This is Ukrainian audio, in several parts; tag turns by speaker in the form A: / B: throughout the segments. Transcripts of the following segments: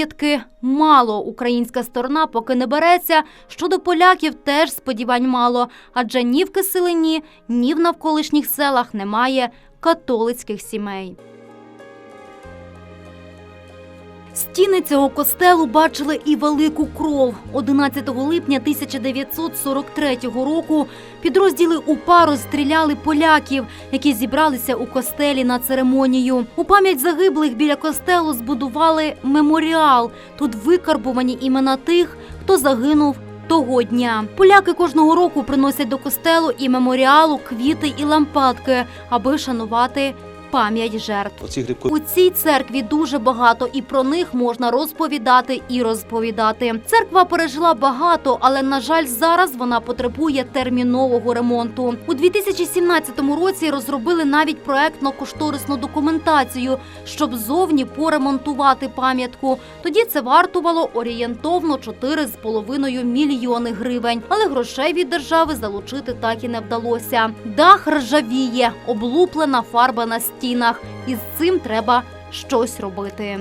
A: пам'ятки мало. Українська сторона поки не береться. Щодо поляків теж сподівань мало, адже ні в Киселині, ні в навколишніх селах немає католицьких сімей. Стіни цього костелу бачили і велику кров. 11 липня 1943 року підрозділи УПА розстріляли поляків, які зібралися у костелі на церемонію. У пам'ять загиблих біля костелу збудували меморіал. Тут викарбувані імена тих, хто загинув того дня. Поляки кожного року приносять до костелу і меморіалу квіти і лампадки, аби шанувати пам'ять жертв.
B: Оці грибки
A: У цій церкві дуже багато, і про них можна розповідати і розповідати. Церква пережила багато, але на жаль, зараз вона потребує термінового ремонту. У 2017 році розробили навіть проектно-кошторисну документацію, щоб зовні поремонтувати пам'ятку. Тоді це вартувало орієнтовно 4,5 мільйони гривень. Але грошей від держави залучити так і не вдалося. Дах ржавіє, облуплена фарба на стінах, і з цим треба щось робити.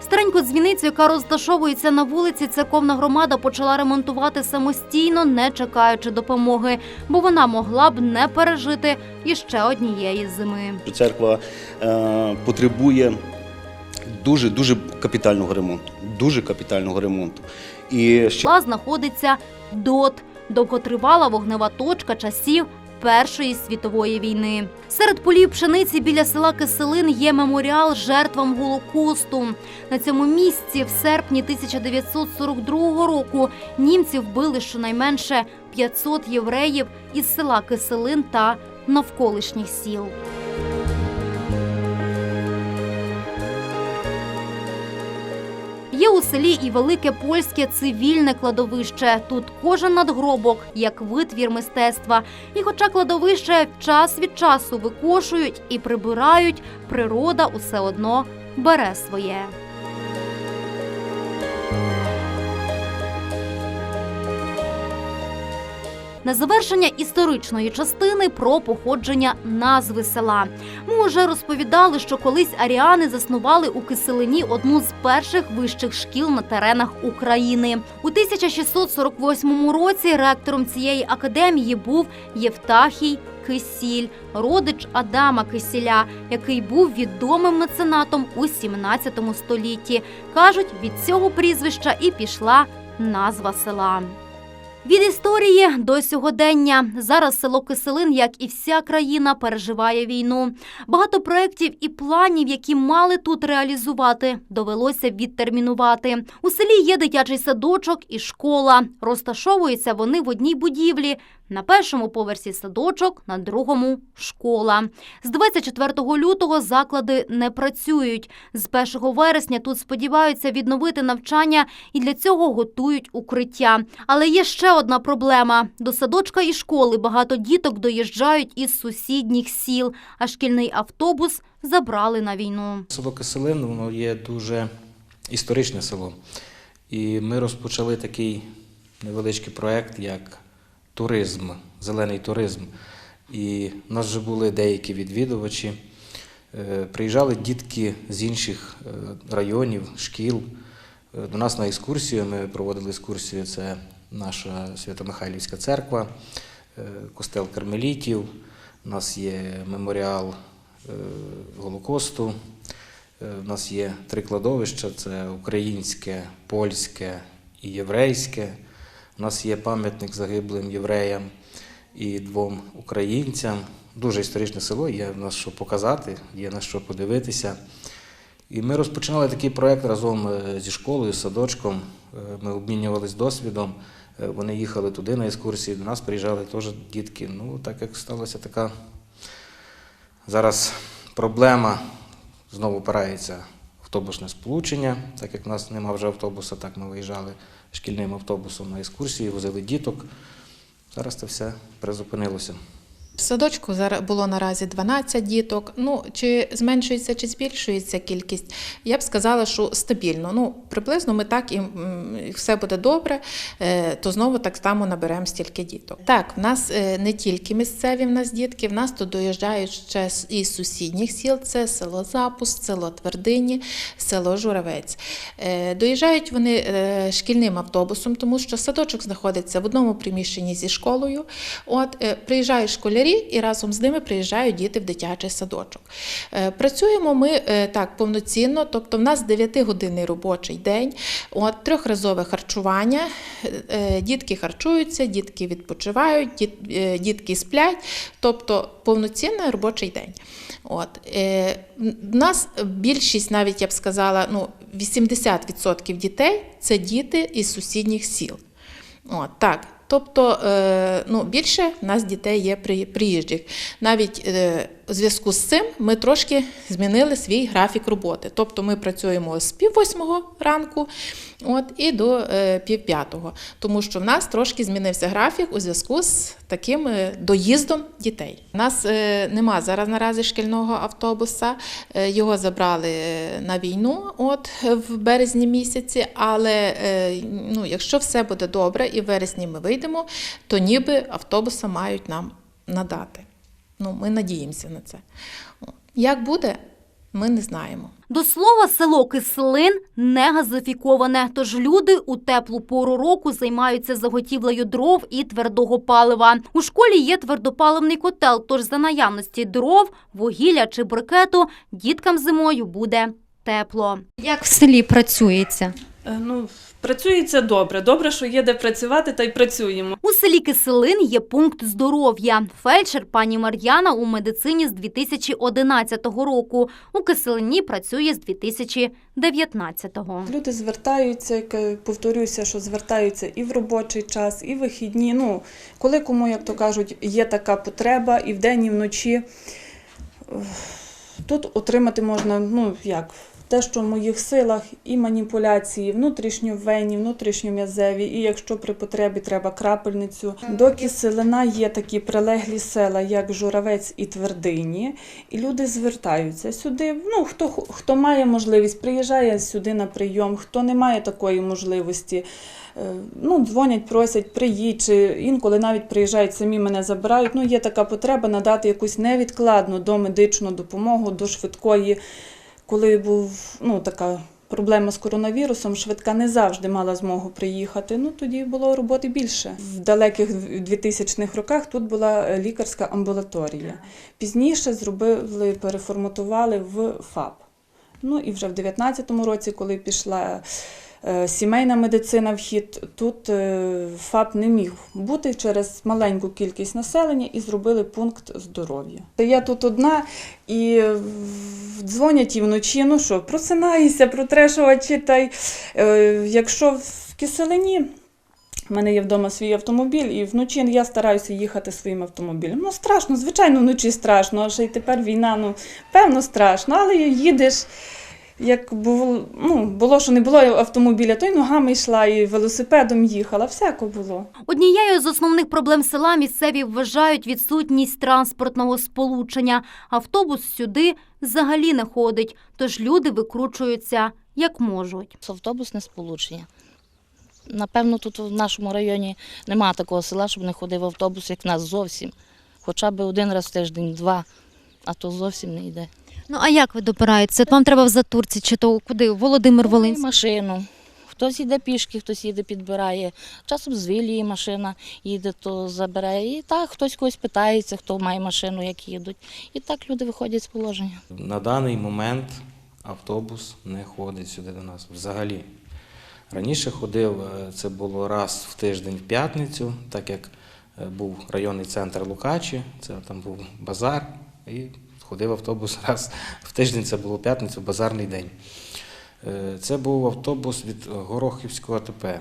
A: Стареньку дзвіницю, яка розташовується на вулиці, церковна громада почала ремонтувати самостійно, не чекаючи допомоги, бо вона могла б не пережити іще однієї зими.
B: церква е, потребує дуже дуже капітального ремонту. Дуже капітального ремонту. І ще
A: знаходиться ДОТ довготривала вогнева точка часів Першої світової війни. Серед полів пшениці біля села Киселин є меморіал жертвам Голокосту. На цьому місці в серпні 1942 року німці вбили щонайменше 500 євреїв із села Киселин та навколишніх сіл. Є у селі і велике польське цивільне кладовище. Тут кожен надгробок як витвір мистецтва. І хоча кладовище час від часу викошують і прибирають, природа усе одно бере своє. На завершення історичної частини про походження назви села. Ми вже розповідали, що колись аріани заснували у Киселині одну з перших вищих шкіл на теренах України. У 1648 році ректором цієї академії був Євтахій Кисіль, родич Адама Кисіля, який був відомим меценатом у 17 столітті. Кажуть, від цього прізвища і пішла назва села. Від історії до сьогодення зараз село Киселин, як і вся країна, переживає війну. Багато проєктів і планів, які мали тут реалізувати, довелося відтермінувати. У селі є дитячий садочок і школа. Розташовуються вони в одній будівлі. На першому поверсі садочок, на другому школа. З 24 лютого заклади не працюють. З 1 вересня тут сподіваються відновити навчання і для цього готують укриття. Але є ще одна проблема: до садочка і школи багато діток доїжджають із сусідніх сіл, а шкільний автобус забрали на війну.
C: Село Киселин воно є дуже історичне село. І ми розпочали такий невеличкий проєкт, як туризм, зелений туризм. І в нас вже були деякі відвідувачі. Е, Приїжджали дітки з інших е, районів, шкіл. Е, До нас на екскурсію ми проводили екскурсію. Це наша Свято-Михайлівська церква, костел Кармелітів. У нас є меморіал Голокосту. У нас є три кладовища: це українське, польське і єврейське. У нас є пам'ятник загиблим євреям і двом українцям. Дуже історичне село, є на що показати, є на що подивитися. І ми розпочинали такий проєкт разом е, зі школою, з садочком. Е, Ми обмінювалися досвідом. Е, Вони їхали туди на екскурсії, до нас приїжджали теж дітки. Ну, так як сталася така зараз проблема, знову опирається автобусне сполучення. Так як в нас нема вже автобуса, так ми виїжджали шкільним автобусом на екскурсії, возили діток. Зараз це все призупинилося.
D: В садочку було наразі 12 діток. Ну чи зменшується, чи збільшується кількість? Я б сказала, що стабільно. Ну приблизно ми так і все буде добре, е, то знову так само наберемо стільки діток. Так, в нас е, не тільки місцеві в нас дітки, в нас тут доїжджають ще із сусідніх сіл. Це село Запуск, село Твердині, село Журавець. Е, Доїжджають вони шкільним автобусом, тому що садочок знаходиться в одному приміщенні зі школою. От приїжджають школярі і разом з ними приїжджають діти в дитячий садочок. Е, Працюємо ми е, так повноцінно, тобто в нас 9-годинний робочий день, от трьохразове харчування. Е, Дітки харчуються, дітки відпочивають, діт- дітки сплять, тобто повноцінний робочий день. От в нас більшість, навіть я б сказала, ну 80% дітей це діти із сусідніх сіл. От, так. Тобто е, ну, більше в нас дітей є при- приїжджих. Навіть е, у зв'язку з цим ми трошки змінили свій графік роботи. Тобто ми працюємо з пів восьмого ранку от, і до е, пів п'ятого, тому що в нас трошки змінився графік у зв'язку з таким е, доїздом дітей. У нас е, нема зараз наразі шкільного автобуса, е, його забрали е, на війну от, в березні місяці, але е, ну, якщо все буде добре і в вересні ми вийдемо, то ніби автобуса мають нам надати. Ну, ми надіємося на це. Як буде, ми не знаємо.
A: До слова, село Кислин не газифіковане, тож люди у теплу пору року займаються заготівлею дров і твердого палива. У школі є твердопаливний котел, тож за наявності дров, вугілля чи брикету діткам зимою буде тепло.
E: Як в селі працюється?
F: Е, Ну, працюється добре. Добре, що є де працювати, та й працюємо.
A: У селі Киселин є пункт здоров'я. Фельдшер пані Мар'яна у медицині з 2011 року. У Киселині працює з 2019-го.
F: Люди звертаються, як, повторюся, що звертаються і в робочий час, і в вихідні. Ну, коли кому, як то кажуть, є така потреба, і вдень, і вночі. Тут отримати можна, ну як, те, що в моїх силах, і маніпуляції внутрішньовенні, внутрішньом'язеві, і якщо при потребі треба крапельницю. До Киселина є такі прилеглі села, як Журавець і Твердині, і люди звертаються сюди. Ну, хто, хто має можливість, приїжджає сюди на прийом, хто не має такої можливості. е, Ну, дзвонять, просять, приїдь, чи інколи навіть приїжджають самі мене забирають. Ну, є така потреба надати якусь невідкладну домедичну допомогу до швидкої. Коли був ну, така проблема з коронавірусом, швидка не завжди мала змогу приїхати. Ну тоді було роботи більше. В далеких 2000-х роках тут була е, лікарська амбулаторія. Пізніше зробили, переформатували в ФАП. Ну і вже в 19-му році, коли пішла сімейна медицина в хід, тут е, ФАП не міг бути через маленьку кількість населення і зробили пункт здоров'я. Я тут одна і дзвонять і вночі, ну що, просинайся, протрешувачі, та й е, якщо в Киселині. У мене є вдома свій автомобіль, і вночі я стараюся їхати своїм автомобілем. Ну, страшно, звичайно, вночі страшно, а ще й тепер війна, ну, певно, страшно, але їдеш. Як було, ну, було, що не було автомобіля, то й ногами йшла, і велосипедом їхала, всяко було.
A: Однією з основних проблем села місцеві вважають відсутність транспортного сполучення. Автобус сюди взагалі не ходить, тож люди викручуються як можуть.
G: Автобусне сполучення. Напевно, тут в нашому районі немає такого села, щоб не ходив автобус, як в нас зовсім. Хоча б один раз в тиждень, два, а то зовсім не йде.
E: Ну а як ви добираєтеся? Вам треба в Затурці чи то куди? Володимир
G: Ну,
E: Волинський?
G: машину. Хтось їде пішки, хтось їде підбирає. Часом з Вілії машина їде, то забирає. І так, хтось когось питається, хто має машину, як їдуть. І так люди виходять з положення.
C: На даний момент автобус не ходить сюди до нас взагалі. Раніше ходив, е, це було раз в тиждень в п'ятницю, так як е, був районний центр Лукачі, це там був базар, і ходив автобус раз в тиждень, це було п'ятницю, базарний день. Е, Це був автобус від Горохівського АТП.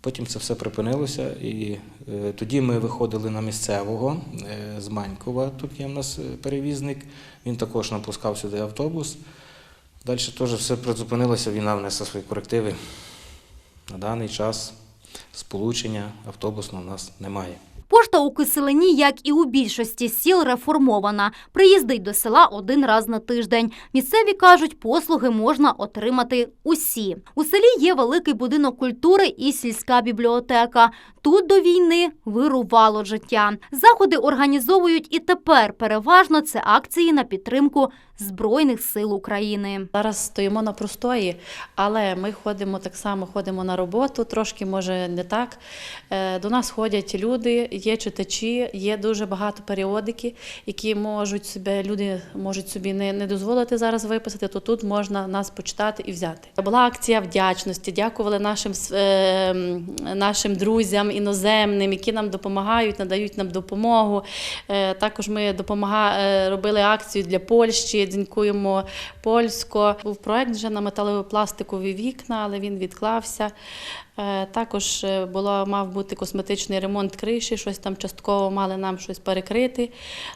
C: Потім це все припинилося, і е, тоді ми виходили на місцевого е, з Манькова. Тут є в нас перевізник. Він також напускав сюди автобус. Далі теж все призупинилося, війна внесла свої корективи. На даний час сполучення автобусного у нас немає.
A: Пошта у Киселині, як і у більшості сіл, реформована. Приїздить до села один раз на тиждень. Місцеві кажуть, послуги можна отримати усі. У селі є великий будинок культури і сільська бібліотека. Тут до війни вирувало життя. Заходи організовують і тепер. Переважно це акції на підтримку Збройних сил України.
H: Зараз стоїмо на простої, але ми ходимо так само, ходимо на роботу, трошки може не так. Е, До нас ходять люди, є читачі, є дуже багато періодики, які можуть собі, люди можуть собі не, не дозволити зараз виписати, то тут можна нас почитати і взяти. Була акція вдячності, дякували нашим, е, нашим друзям іноземним, які нам допомагають, надають нам допомогу. Е, Також ми допомага, робили акцію для Польщі, дзінькуємо польсько. Був проект вже на металопластикові вікна, але він відклався. Е, Також е, було, мав бути косметичний ремонт криші, щось там частково мали нам щось перекрити.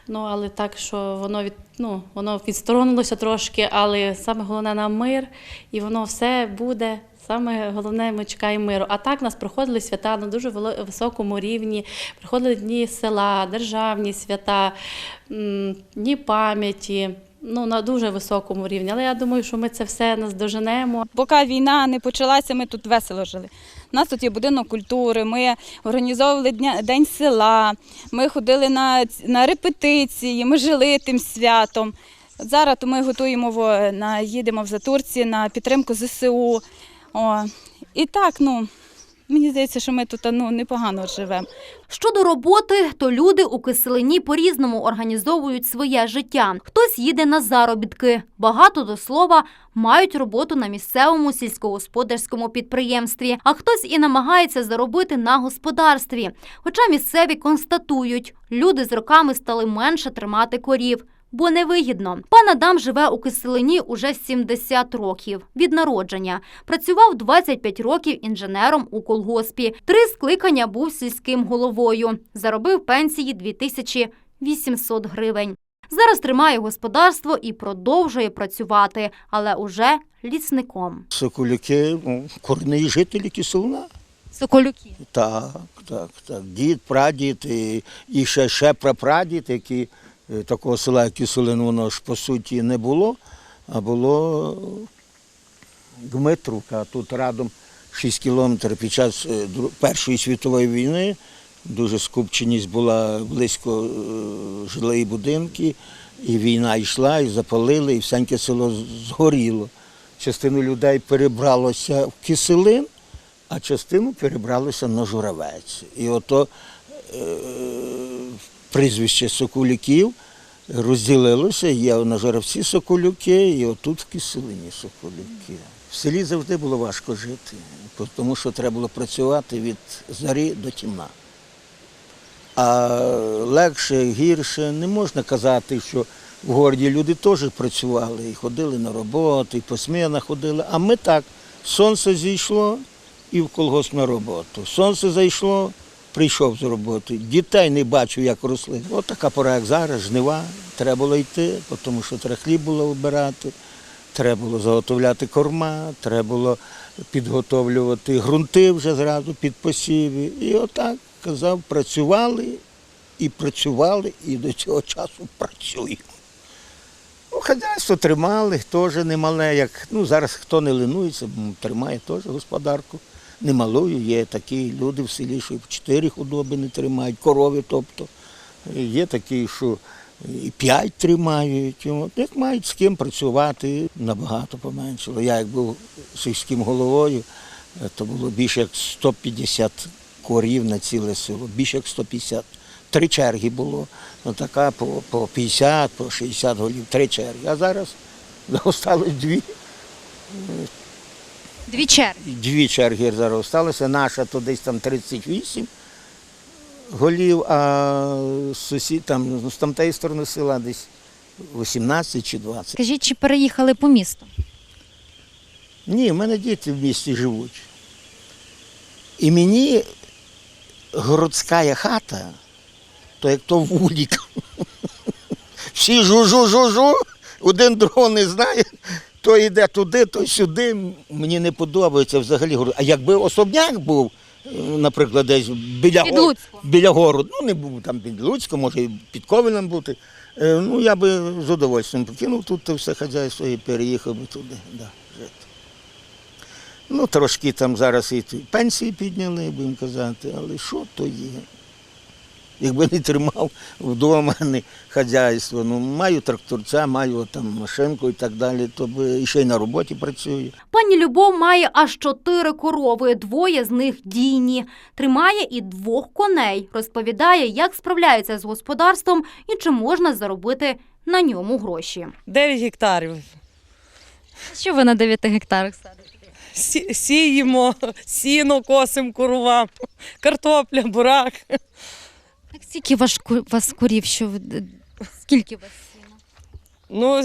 H: Ну, але так, що воно від, ну, воно відсторонилося трошки, але саме головне нам мир, і воно все буде. Саме головне, ми чекаємо миру. А так нас проходили свята на дуже високому рівні. Приходили дні села, державні свята, дні пам'яті. Ну, на дуже високому рівні. Але я думаю, що ми це все наздоженемо.
I: Поки війна не почалася, ми тут весело жили. У нас тут є будинок культури, ми організовували дня, день села, ми ходили на, на репетиції, ми жили тим святом. Зараз то ми готуємо на, їдемо в Затурці на підтримку ЗСУ. О. І так, ну, мені здається, що ми тут ну, непогано живемо.
A: Щодо роботи, то люди у Киселині по-різному організовують своє життя. Хтось їде на заробітки. Багато до слова мають роботу на місцевому сільськогосподарському підприємстві, а хтось і намагається заробити на господарстві. Хоча місцеві констатують, люди з роками стали менше тримати корів. Бо невигідно. Пан Адам живе у Киселині уже 70 років від народження. Працював 25 років інженером у колгоспі. Три скликання був сільським головою. Заробив пенсії 2800 гривень. Зараз тримає господарство і продовжує працювати, але уже лісником.
J: Соколюки, ну, корінні жителі Киселина.
E: Соколюки.
J: Так, так, так. Дід, прадід і, і ще, ще прапрадід, які такого села, як Киселин, воно ж по суті не було, а було Дмитровка, тут радом 6 кілометрів під час е, Першої світової війни. Дуже скупченість була близько е, жилої будинки, і війна йшла, і запалили, і всеньке село згоріло. Частину людей перебралося в Киселин, а частину перебралися на Журавець. І ото е, прізвище Соколюків розділилося. Є на Журавці Соколюки, і отут в Киселині Соколюки. В селі завжди було важко жити, тому що треба було працювати від зарі до тімна. А легше, гірше не можна казати, що в городі люди теж працювали і ходили на роботу, і по смінах ходили. А ми так, сонце зійшло і в колгосп на роботу. Сонце зайшло, прийшов з роботи. Дітей не бачив, як росли. От така пора, як зараз, жнива. Треба було йти, тому що треба хліб було вибирати, треба було заготовляти корма, треба було підготовлювати ґрунти вже зразу під посіви. І отак казав, працювали і працювали, і до цього часу працюємо. Ну, хазяйство тримали, теж немале, як ну зараз хто не линується, тримає теж господарку. Немалою є такі люди в селі, що і чотири худоби не тримають, корови, тобто. Є такі, що і п'ять тримають. От, як мають з ким працювати, набагато поменшало. Я як був сільським головою, то було більше як 150 корів на ціле село, більше як 150. Три черги було. Ну, така по, по 50, по 60 голів, три черги. А зараз залишилось дві.
E: Дві черги.
J: Дві черги зараз залишилося. Наша то десь там 38 голів, а сусід там ну, з тамтої сторони села десь 18 чи 20.
E: Скажіть, чи переїхали по місту?
J: Ні, в мене діти в місті живуть. І мені городська хата, то як то вулік. Всі жу-жу-жу-жу, один другого не знає, то йде туди, то сюди. Мені не подобається взагалі. город. А якби особняк був, наприклад, десь біля,
E: Під
J: гор- біля городу, ну не був там під Луцьком, може і під Ковелем бути. Е, Ну, я би з удовольствием покинув тут то все хазяйство і переїхав би туди. Да, жити. Ну, трошки там зараз і пенсії підняли, будемо казати, але що то є? Якби не тримав вдома не хазяйство, ну маю тракторця, маю там машинку і так далі, то би ще й на роботі працюю.
A: Пані Любов має аж чотири корови, двоє з них дійні. Тримає і двох коней. Розповідає, як справляється з господарством і чи можна заробити на ньому гроші.
K: 9 гектарів.
E: Що ви на 9 гектарах садите?
K: Сі- Сіємо, сіно косимо коровам, картопля, бурак.
E: Так скільки ваш, вас курів? Що, ви- скільки вас?
K: Ну,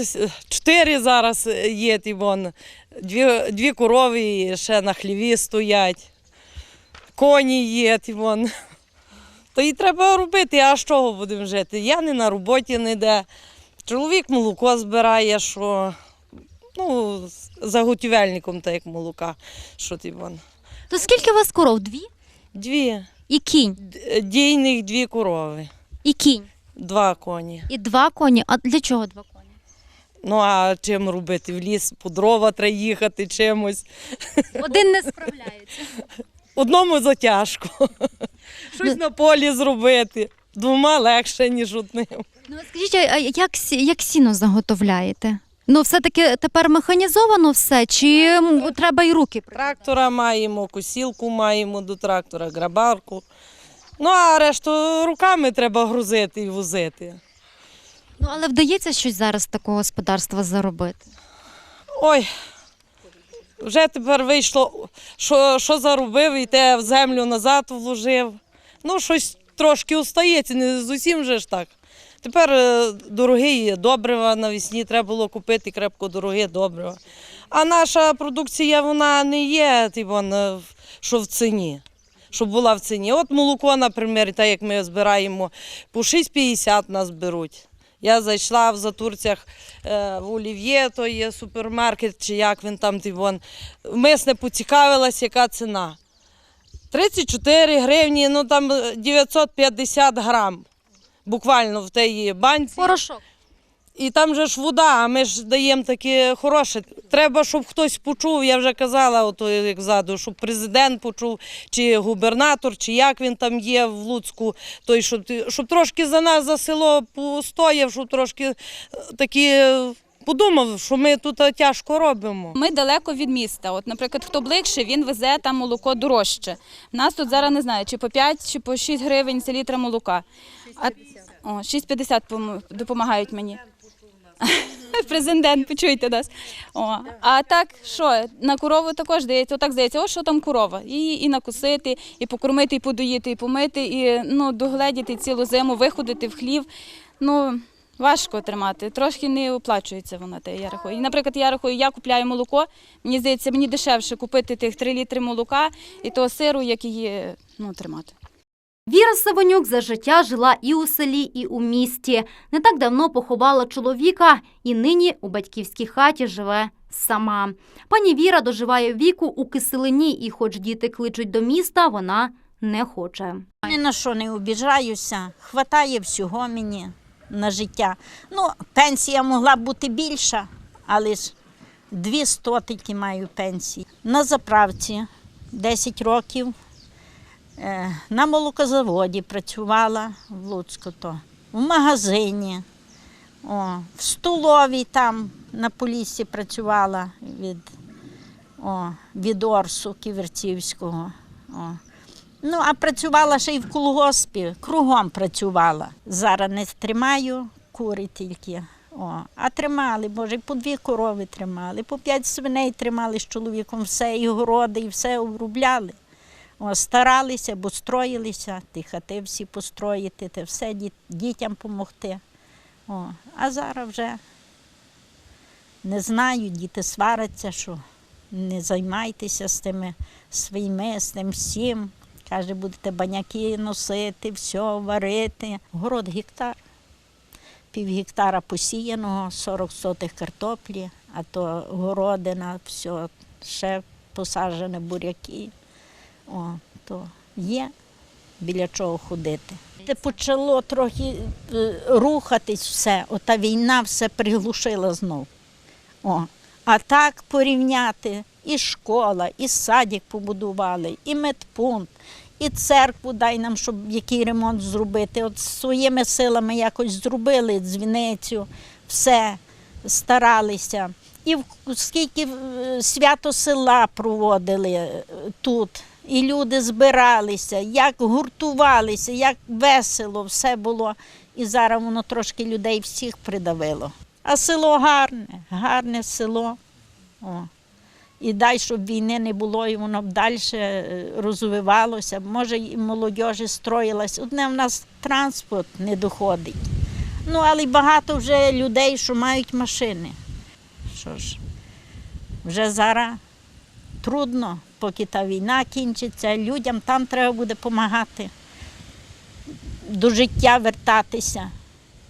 K: чотири зараз є, ті вон, дві, дві корови ще на хліві стоять. Коні є, ті вон. То і треба робити, а з чого будемо жити? Я не на роботі ніде. Чоловік молоко збирає, що ну, заготівельником, так як молока. Що ті вон.
E: То скільки у вас коров? Дві?
K: Дві.
E: І кінь.
K: Дійних дві корови,
E: І кінь.
K: два коні.
E: І два коні. А для чого два коні?
K: Ну а чим робити? В ліс по дрова треба їхати чимось.
E: Один не справляється.
K: Одному затяжко. Щось на полі зробити. Двома легше, ніж одним.
E: Ну, а скажіть, а а як, сі- як сіно заготовляєте? Ну, все-таки тепер механізовано все, чи треба і руки?
K: Трактора маємо, косілку маємо до трактора, грабарку. Ну, а решту руками треба грузити і возити.
E: Ну, але вдається щось зараз такого господарства заробити?
K: Ой, вже тепер вийшло, що, що заробив, і те в землю назад вложив. Ну, щось трошки остається, не з усім же ж так. Тепер е, дорогі добрива навесні треба було купити крепко дорогі добрива. А наша продукція вона не є, типу, що в ціні. Щоб була в ціні. От молоко, наприклад, так як ми збираємо, по 6,50 нас беруть. Я зайшла в Затурцях е, в Олів'є, то є супермаркет, чи як він там ти вон. Мисне поцікавилась, яка ціна. 34 гривні, ну там е, 950 грам. Буквально в тій банці.
E: Порошок.
K: І там же ж вода, а ми ж даємо таке хороше. Треба, щоб хтось почув. Я вже казала, ото як ззаду, щоб президент почув, чи губернатор, чи як він там є в Луцьку, той, щоб, щоб трошки за нас за село постояв, щоб трошки е, такі е, подумав, що ми тут е, тяжко робимо.
I: Ми далеко від міста. От, наприклад, хто ближче, він везе там молоко дорожче. У нас тут зараз не знаю, чи по 5, чи по 6 гривень за літра молока. А, о, 6,50 допомагають мені. Президент, почуйте нас. О, а так, що, на корову також здається, отак здається, о, що там корова. Її і накосити, і покормити, і подоїти, і помити, і ну, догледіти цілу зиму, виходити в хлів. Ну, важко тримати. Трошки не оплачується вона, те, я рахую. Наприклад, я рахую, я купляю молоко, мені здається, мені дешевше купити тих 3 літри молока і того сиру, як її ну, тримати.
A: Віра Савонюк за життя жила і у селі, і у місті. Не так давно поховала чоловіка і нині у батьківській хаті живе сама. Пані Віра доживає віку у киселині, і хоч діти кличуть до міста, вона не хоче.
L: Ні на що не обіжаюся, хватає всього мені на життя. Ну, пенсія могла бути більша, але ж дві тільки маю пенсії. На заправці 10 років. Е, На молокозаводі працювала в Луцьку, то, в магазині, о, в столовій там на полісі працювала від, о, від Орсу Ківерцівського. О. Ну, а працювала ще й в колгоспі, кругом працювала. Зараз не тримаю кури тільки. О, а тримали, боже, по дві корови тримали, по п'ять свиней тримали з чоловіком, все, і городи, і все обробляли. О, старалися, бо строїлися, ті хати всі построїти, те все діт- дітям допомогти. А зараз вже не знаю, діти сваряться, що не займайтеся з тими своїми, з тим всім. Каже, будете баняки носити, все, варити. Город гектар. Пів гектара посіяного, 40 сотих картоплі, а то городина, все, ще посаджені буряки. О, то є біля чого ходити. Те почало трохи е, рухатись все, ота війна все приглушила знов. О. А так порівняти і школа, і садик побудували, і медпункт, і церкву дай нам, щоб який ремонт зробити. От своїми силами якось зробили дзвіницю, все старалися. І скільки е, свято села проводили е, тут, і люди збиралися, як гуртувалися, як весело все було. І зараз воно трошки людей всіх придавило. А село гарне, гарне село. О. І дай, щоб війни не було, і воно б далі розвивалося. Може, і молодіжі строїлась. Одне в нас транспорт не доходить. Ну, але багато вже людей, що мають машини. Що ж, вже зараз трудно, поки та війна кінчиться. Людям там треба буде допомагати, до життя вертатися.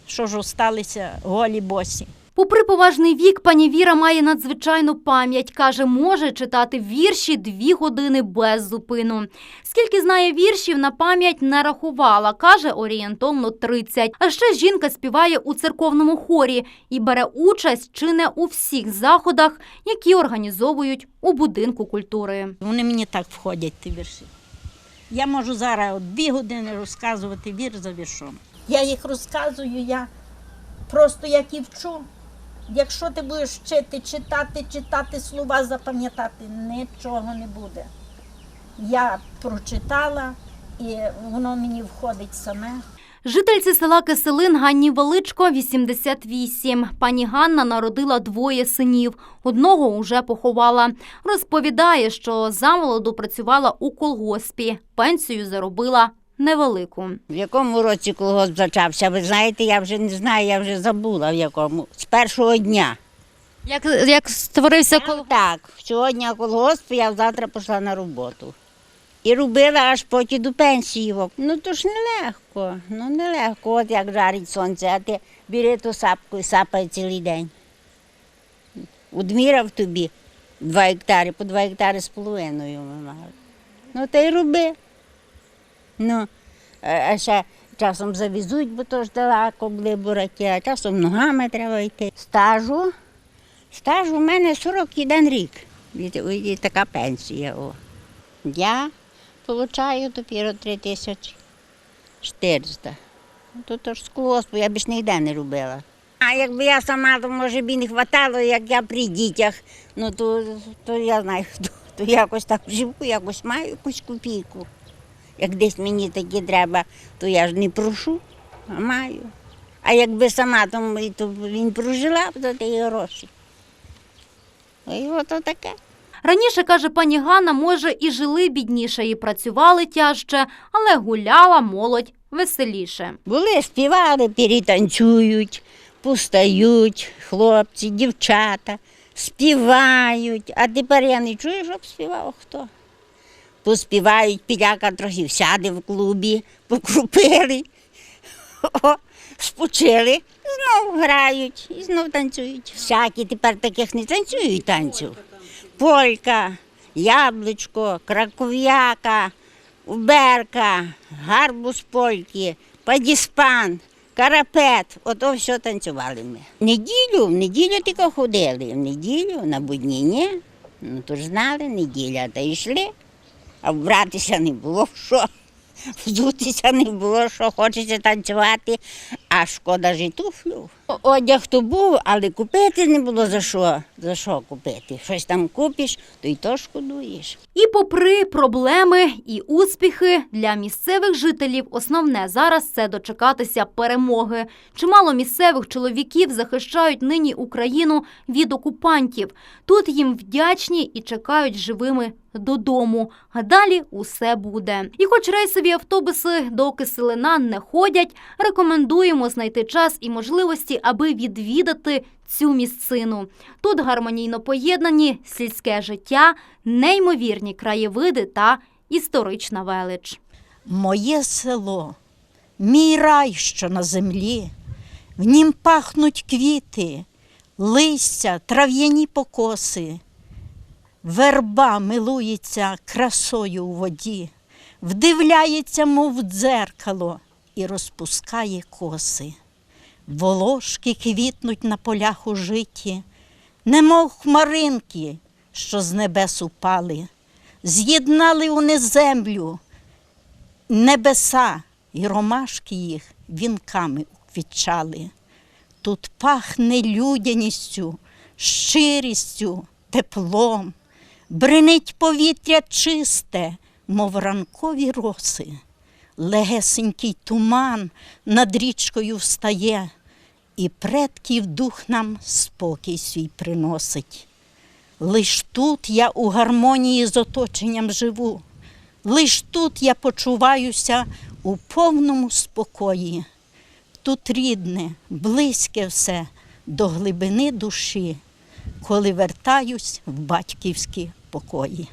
L: Що ж осталися голі босі.
A: Попри поважний вік, пані Віра має надзвичайну пам'ять. Каже, може читати вірші дві години без зупину. Скільки знає віршів, на пам'ять не рахувала. Каже, орієнтовно 30. А ще жінка співає у церковному хорі і бере участь чи не у всіх заходах, які організовують у будинку культури.
L: Вони мені так входять, ті вірші. Я можу зараз дві години розказувати вір за віршом. Я їх розказую, я просто як і вчу. Якщо ти будеш вчити, читати, читати слова, запам'ятати, нічого не буде. Я прочитала, і воно мені входить саме.
A: Жительці села Киселин Ганні Величко 88. Пані Ганна народила двоє синів. Одного уже поховала. Розповідає, що замолоду працювала у колгоспі. Пенсію заробила невелику.
M: В якому році колгосп почався? Ви знаєте, я вже не знаю, я вже забула в якому. З першого дня.
E: Як, як створився коло
M: Так, сьогодні колгосп, я завтра пішла на роботу. І робила аж потім до пенсії. Ну то ж нелегко, ну нелегко, от як жарить сонце, а ти бери ту сапку і сапай цілий день. Удмірав тобі два гектари, по два гектари з половиною. Ну та й роби. Ну, а а ще часом завезуть, бо то ж далеко були бураки, а часом ногами треба йти. Стажу. Стаж у мене 41 рік. І, така пенсія. О. Я отримую тепер 3 тисячі 400. Ну, То, то ж я ніде не робила. А якби я сама, то може б і не хватало, як я при дітях, ну то, то я знаю, то, то якось так живу, якось маю якусь копійку. Як десь мені таке треба, то я ж не прошу, а маю. А якби сама, то, то він прожила б до тієї гроші. І от таке.
A: Раніше, каже пані Ганна, може, і жили бідніше, і працювали тяжче, але гуляла молодь веселіше.
M: Були, співали, перетанцюють, пустають хлопці, дівчата, співають. А тепер я не чую, щоб співав хто. Поспівають, підяка трохи сяде в клубі, покрупили, о, спочили, знов грають і знов танцюють. Всякі тепер таких не танцюють танців. Полька, яблучко, краков'яка, уберка, гарбуз польки, падіспан, карапет. Ото все танцювали ми. Неділю, в неділю тільки ходили, в неділю на будні ні. Ну то ж знали, неділя, та йшли. А вбратися не було що. вдутися не було, що хочеться танцювати, а шкода житуфлю. Одяг то був, але купити не було за що. За що купити? Щось там купиш, то й то шкодуєш.
A: І попри проблеми і успіхи для місцевих жителів, основне зараз це дочекатися перемоги. Чимало місцевих чоловіків захищають нині Україну від окупантів. Тут їм вдячні і чекають живими додому. А далі усе буде. І хоч рейсові автобуси до Киселина не ходять, рекомендуємо знайти час і можливості, аби відвідати цю місцину. Тут гармонійно поєднані сільське життя, неймовірні краєвиди та історична велич.
L: Моє село, мій рай, що на землі, в нім пахнуть квіти, листя, трав'яні покоси, верба милується красою у воді, вдивляється, мов дзеркало, і розпускає коси. Волошки квітнуть на полях у житті, немов хмаринки, що з небес упали, з'єднали вони землю, небеса, і ромашки їх вінками уквітчали. Тут пахне людяністю, щирістю, теплом, бринить повітря чисте, мов ранкові роси. Легесенький туман над річкою встає, і предків дух нам спокій свій приносить. Лиш тут я у гармонії з оточенням живу, лиш тут я почуваюся у повному спокої. Тут рідне, близьке все до глибини душі, коли вертаюсь в батьківські покої.